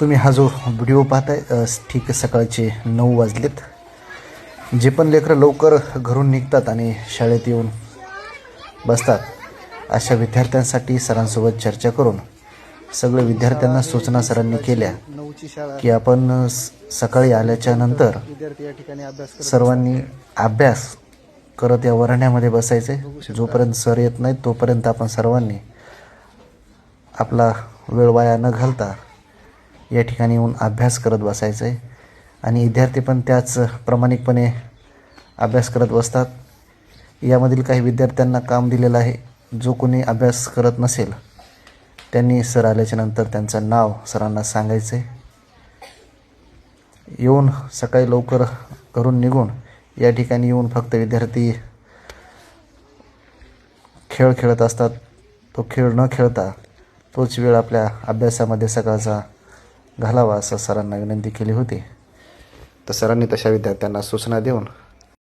तुम्ही हा जो व्हिडिओ पाहताय ठीक सकाळचे नऊ वाजलेत. जे पण लेकरं लवकर घरून निघतात आणि शाळेत येऊन बसतात अशा विद्यार्थ्यांसाठी सरांसोबत चर्चा करून सगळे विद्यार्थ्यांना सूचना सरांनी केल्या की आपण स- सकाळी आल्याच्यानंतर सर्वांनी अभ्यास करत या वरण्यामध्ये बसायचे. जोपर्यंत सर येत नाहीत तोपर्यंत आपण सर्वांनी आपला वेळ वाया न घालता या ठिकाणी येऊन अभ्यास करत बसायचं आहे आणि विद्यार्थी पण त्याच प्रामाणिकपणे अभ्यास करत बसतात. यामधील काही विद्यार्थ्यांना काम दिलेलं आहे. जो कोणी अभ्यास करत नसेल त्यांनी सर आल्याच्यानंतर त्यांचं नाव सरांना सांगायचं आहे येऊन सकाळी लवकर घरून निघून या ठिकाणी येऊन फक्त विद्यार्थी खेळ खेळत असतात. तो खेळ न खेळता तोच वेळ आपल्या अभ्यासामध्ये सकाळचा घालावा असं सरांना विनंती केली होती. तर सरांनी तशा विद्यार्थ्यांना सूचना देऊन